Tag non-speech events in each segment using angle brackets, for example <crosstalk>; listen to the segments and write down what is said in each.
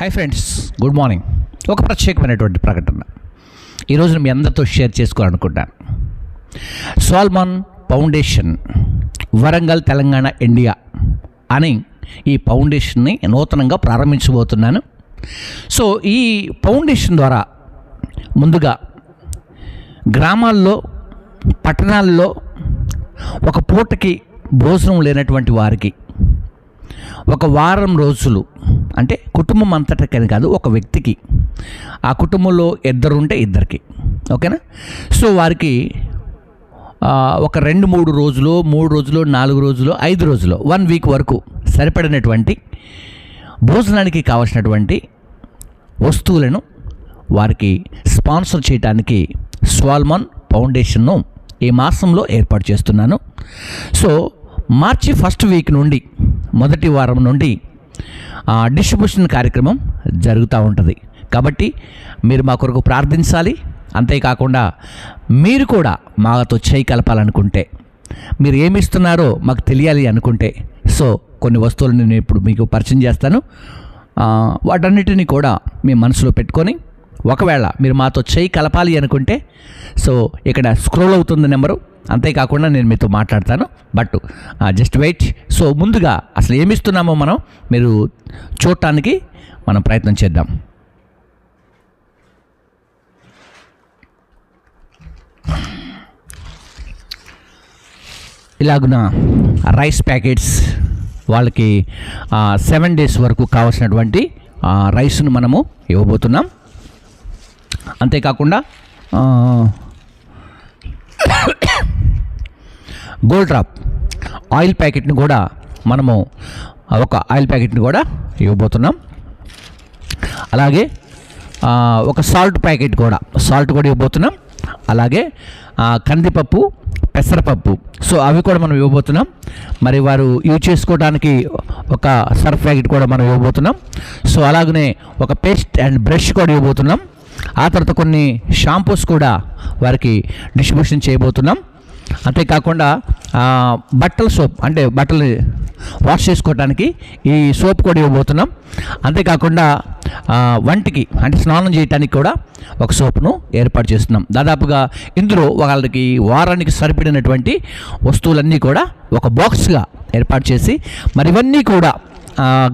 Hi friends good morning ఒక ప్రత్యేకమైనటువంటి ప్రకటన. ఈరోజు మీ అందరితో షేర్ చేసుకోవాలనుకుంటాను సాల్మాన్ ఫౌండేషన్ వరంగల్ తెలంగాణ ఇండియా అని ఈ ఫౌండేషన్ని నూతనంగా ప్రారంభించబోతున్నాను. సో ఈ ఫౌండేషన్ ద్వారా ముందుగా గ్రామాల్లో పట్టణాల్లో ఒక పూటకి భోజనం లేనటువంటి వారికి ఒక వారం రోజులు అంటే కుటుంబం అంతటికని కాదు ఒక వ్యక్తికి. ఆ కుటుంబంలో ఇద్దరు ఉంటే ఇద్దరికి. ఓకేనా? సో వారికి ఒక రెండు మూడు రోజులు మూడు రోజులు నాలుగు రోజులు ఐదు రోజులు వన్ వీక్ వరకు సరిపడినటువంటి భోజనానికి కావలసినటువంటి వస్తువులను వారికి స్పాన్సర్ చేయడానికి స్వాల్మాన్ ఫౌండేషన్ను ఈ మాసంలో ఏర్పాటు చేస్తున్నాను. సో మార్చి ఫస్ట్ వీక్ నుండి మొదటి వారం నుండి డిస్ట్రిబ్యూషన్ కార్యక్రమం జరుగుతూ ఉంటుంది. కాబట్టి మీరు మా కొరకు ప్రార్థించాలి. అంతేకాకుండా మీరు కూడా మాతో చేయి కలపాలనుకుంటే మీరు ఏమి ఇస్తున్నారో మాకు తెలియాలి అనుకుంటే సో కొన్ని వస్తువులను నేను ఇప్పుడు మీకు పరిచయం చేస్తాను. వాటన్నిటిని కూడా మీ మనసులో పెట్టుకొని ఒకవేళ మీరు మాతో చేయి కలపాలి అనుకుంటే సో ఇక్కడ స్క్రోల్ అవుతుంది నెంబరు. అంతేకాకుండా నేను మీతో మాట్లాడతాను. బట్ జస్ట్ వెయిట్ సో ముందుగా అసలు ఏమిస్తున్నామో మనం మీరు చూడటానికి మనం ప్రయత్నం చేద్దాం. ఇలాగున రైస్ ప్యాకెట్స్ వాళ్ళకి సెవెన్ డేస్ వరకు కావాల్సినటువంటి రైస్ను మనము ఇవ్వబోతున్నాం. అంతేకాకుండా <coughs> గోల్డ్ డ్రాప్ ఆయిల్ ప్యాకెట్ని కూడా మనము ఒక ఆయిల్ ప్యాకెట్ని కూడా ఇవ్వబోతున్నాం. అలాగే ఒక సాల్ట్ ప్యాకెట్ కూడా సాల్ట్ కూడా ఇవ్వబోతున్నాం. అలాగే కందిపప్పు పెసరపప్పు. సో అవి కూడా మనం ఇవ్వబోతున్నాం. మరి వారు యూజ్ చేసుకోవడానికి ఒక సర్ఫ్ ప్యాకెట్ కూడా మనం ఇవ్వబోతున్నాం. సో అలాగనే ఒక పేస్ట్ అండ్ బ్రష్ కూడా ఇవ్వబోతున్నాం. ఆ తర్వాత కొన్ని షాంపూస్ కూడా వారికి డిస్ట్రిబ్యూషన్ చేయబోతున్నాం. అంతేకాకుండా బట్టల సోప్ అంటే బట్టలు వాష్ చేసుకోవడానికి ఈ సోప్ కూడా ఇవ్వబోతున్నాం. అంతేకాకుండా వంటికి అంటే స్నానం చేయడానికి కూడా ఒక సోప్ను ఏర్పాటు చేస్తున్నాం. దాదాపుగా ఇందులో వాళ్ళకి వారానికి సరిపడినటువంటి వస్తువులన్నీ కూడా ఒక బాక్స్గా ఏర్పాటు చేసి మరి ఇవన్నీ కూడా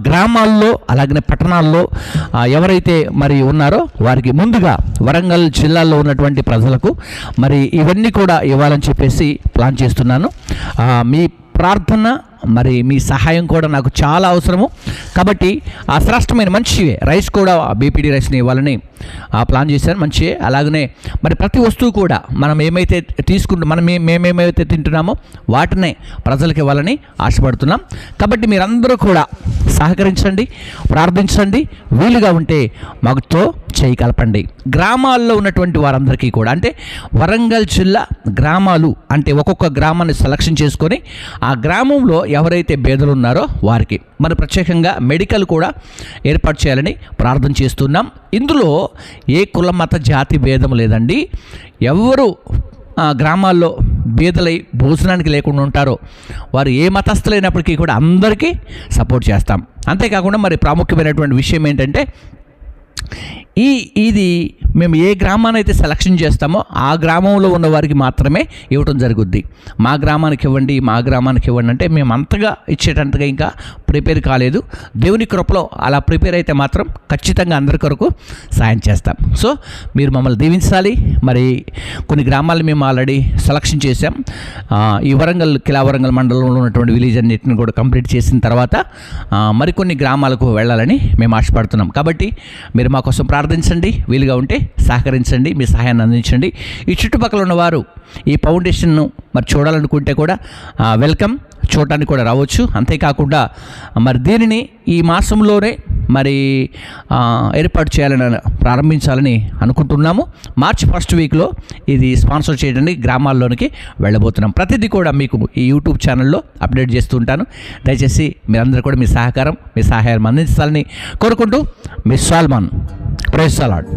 గ్రామాల్లో అలాగనే పట్టణాల్లో ఎవరైతే మరి ఉన్నారో వారికి ముందుగా వరంగల్ జిల్లాలో ఉన్నటువంటి ప్రజలకు మరి ఇవన్నీ కూడా ఇవ్వాలని చెప్పేసి ప్లాన్ చేస్తున్నాను. మీ ప్రార్థన మరి మీ సహాయం కూడా నాకు చాలా అవసరము. కాబట్టి ఆ శ్రేష్టమైన మంచి రైస్ కూడా బీపీడీ రైస్ని ఇవ్వాలని ఆ ప్లాన్ చేశాను మంచివే అలాగనే మరి ప్రతి వస్తువు కూడా మనం ఏమైతే తీసుకుంటు మనం మేమేమైతే తింటున్నామో వాటినే ప్రజలకు ఇవ్వాలని ఆశపడుతున్నాం. కాబట్టి మీరందరూ కూడా సహకరించండి ప్రార్థించండి. వీలుగా ఉంటే మాకుతో చేయి కలపండి గ్రామాల్లో ఉన్నటువంటి వారందరికీ కూడా అంటే వరంగల్ జిల్లా గ్రామాలు అంటే ఒక్కొక్క గ్రామాన్ని సెలక్షన్ చేసుకొని ఆ గ్రామంలో ఎవరైతే బేదలు ఉన్నారో వారికి మరి ప్రత్యేకంగా మెడికల్ కూడా ఏర్పాటు చేయాలని ప్రార్థన చేస్తున్నాం. ఇందులో ఏ కుల మత జాతి భేదం లేదండి. ఎవరు గ్రామాల్లో బీదలై భోజనానికి లేకుండా ఉంటారో వారు ఏ మతస్థులైనప్పటికీ కూడా అందరికీ సపోర్ట్ చేస్తాం. అంతేకాకుండా మరి ప్రాముఖ్యమైనటువంటి విషయం ఏంటంటే ఈ ఇది మేము ఏ గ్రామాన్ని అయితే సెలక్షన్ చేస్తామో ఆ గ్రామంలో ఉన్న వారికి మాత్రమే ఇవ్వటం జరుగుద్ది. మా గ్రామానికి ఇవ్వండి మా గ్రామానికి ఇవ్వండి అంటే మేము అంతగా ఇచ్చేటంతగా ఇంకా ప్రిపేర్ కాలేదు. దేవుని కృపలో అలా ప్రిపేర్ అయితే మాత్రం ఖచ్చితంగా అందరి కొరకు సాయం చేస్తాం. సో మీరు మమ్మల్ని దీవించాలి. మరి కొన్ని గ్రామాలు మేము ఆల్రెడీ సెలక్షన్ చేశాం. ఈ వరంగల్ కిలా వరంగల్ మండలంలో ఉన్నటువంటి విలేజ్ అన్నింటిని కూడా కంప్లీట్ చేసిన తర్వాత మరికొన్ని గ్రామాలకు వెళ్ళాలని మేము ఆశపడుతున్నాం. కాబట్టి మీరు మా కోసం ప్రార్థించండి. వీలుగా ఉంటే సహకరించండి. మీ సహాయాన్ని అందించండి. ఈ చుట్టుపక్కల ఉన్నవారు ఈ ఫౌండేషన్ను మరి చూడాలనుకుంటే కూడా వెల్కమ్. చూడటానికి కూడా రావచ్చు. అంతేకాకుండా మరి దీనిని ఈ మాసంలోనే మరి ఏర్పాటు చేయాలని ప్రారంభించాలని అనుకుంటున్నాము. మార్చి ఫస్ట్ వీక్లో ఇది స్పాన్సర్ చేయడానికి గ్రామాల్లోనికి వెళ్ళబోతున్నాం. ప్రతిదీ కూడా మీకు ఈ యూట్యూబ్ ఛానల్లో అప్డేట్ చేస్తూ ఉంటాను. దయచేసి మీరందరూ కూడా మీ సహకారం మీ సహాయం అందించాలని కోరుకుంటూ మీ సాల్మాన్ ప్రైజ్ సలాడ్.